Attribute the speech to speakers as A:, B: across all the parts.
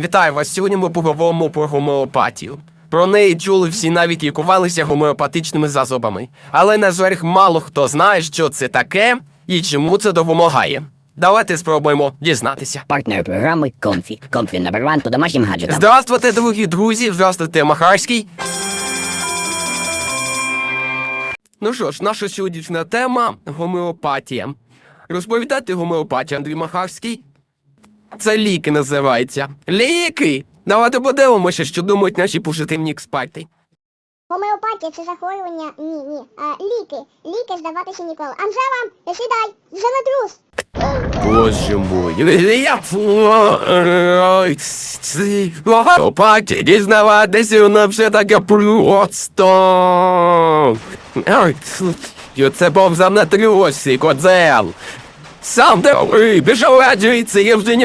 A: Вітаю вас. Сьогодні ми поговоримо про гомеопатію. Про неї чули всі навіть лікувалися гомеопатичними засобами. Але, на жаль, мало хто знає, що це таке і чому це допомагає. Давайте спробуємо дізнатися.
B: Партнер програми Комфі. Комфі номер ван по домашнім гаджетам.
A: Здравствуйте, дорогі друзі, здравствуйте, Махарський. Ну що ж, наша сьогоднішня тема гомеопатія. Розповідати гомеопатія Андрій Махарський. Це ліки називається. Ліки! Давайте подивимося, що думають наші позитивні експерти.
C: Гомеопатія це захворювання. Ні, ні. А, ліки. Ліки здаватися ніколи. Анжела, сідай, землетрус.
A: Боже мой, я Гомеопатія, дізнаватися, вона все таке просто. Це повзав на трьосі, козел. Сам де ой, пішов радюється, я вже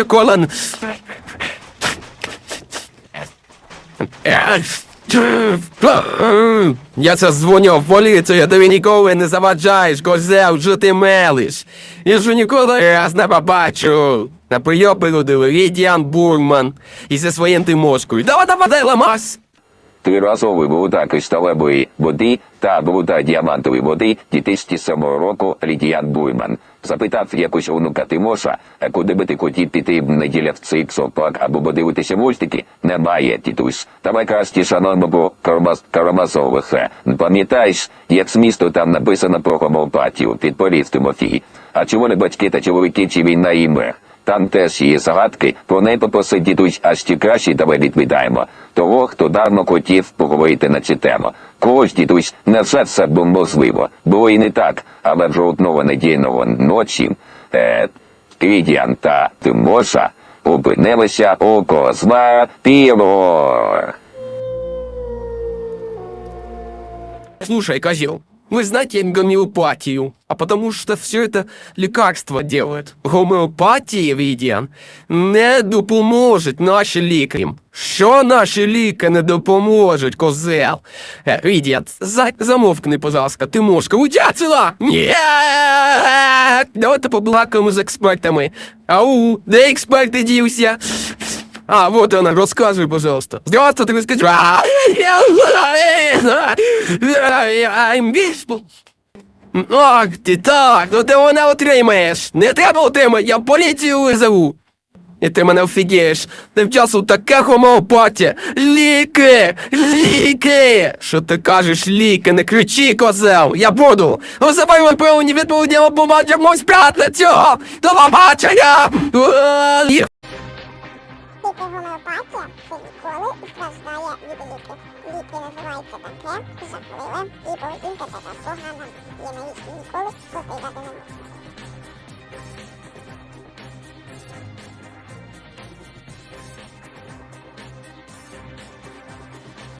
A: це дзвоню в поліцію, ти ніколи не заваджаєш, козел, що ти мелиш. Я ж ніколи раз не побачу. На прийом передили Рідіан Бурман і зі своїм Тимошкою. Давай, давай, дай ламас.
D: Триразовий блуда кришталевої води та блуда діамантової води 2007 року Лідіян Буйман. Запитав якось онука Тимоша, «А куди би ти хотів піти неділя в цик сопак або подивитися мультики? Немає, тітусь. Давай красті Карамаз- Карамазових. Пам'ятаєш, як з місту там написано про гомопатію, підполіз Тимофій. А чому не батьки та чоловіки чи війна і? Там теж є загадки, про неї попросить дідусь, аж ті кращі давай відповідаємо. Того, хто давно хотів поговорити на цю тему. Когось дідусь, не все це було можливо. Було і не так, але вже одного недільного ночі е, Крідіан та Тимоша опинилися у козла Пілор.
A: Слушай, козел, вы знаете гомеопатию, потому что все это лекарство делает. Гомеопатія, Відіан, не допоможуть наші лікарям. Що наші ліки не допоможуть, козел? Е, Відіан, за, замовкни, пожалуйста, ти мошка, удяцела! Ні! Давайте поблакаємо з експертами. Ау, де експерти дівся? А, вот она, рассказывай, пожалуйста. Здравствуйте, расскажи. А, I'm wishful. Ах, ти так, ну ти мене отримаєш. Не треба отримати, я поліцію визову. І ти мене офігієш. Тим часом така гомеопатія. Ліки! Ліки! Що ти кажеш, ліки, не кричи, козел! Я буду! Визивай певні відповіді, або побачимось в п'ятницю! До побачення! Уа, лі-
C: гомеопатія це ніколи страждає від ліки. Ліки називаються таке, жахливе, і поведінка така погана. Я навіть ніколи повідати не можу.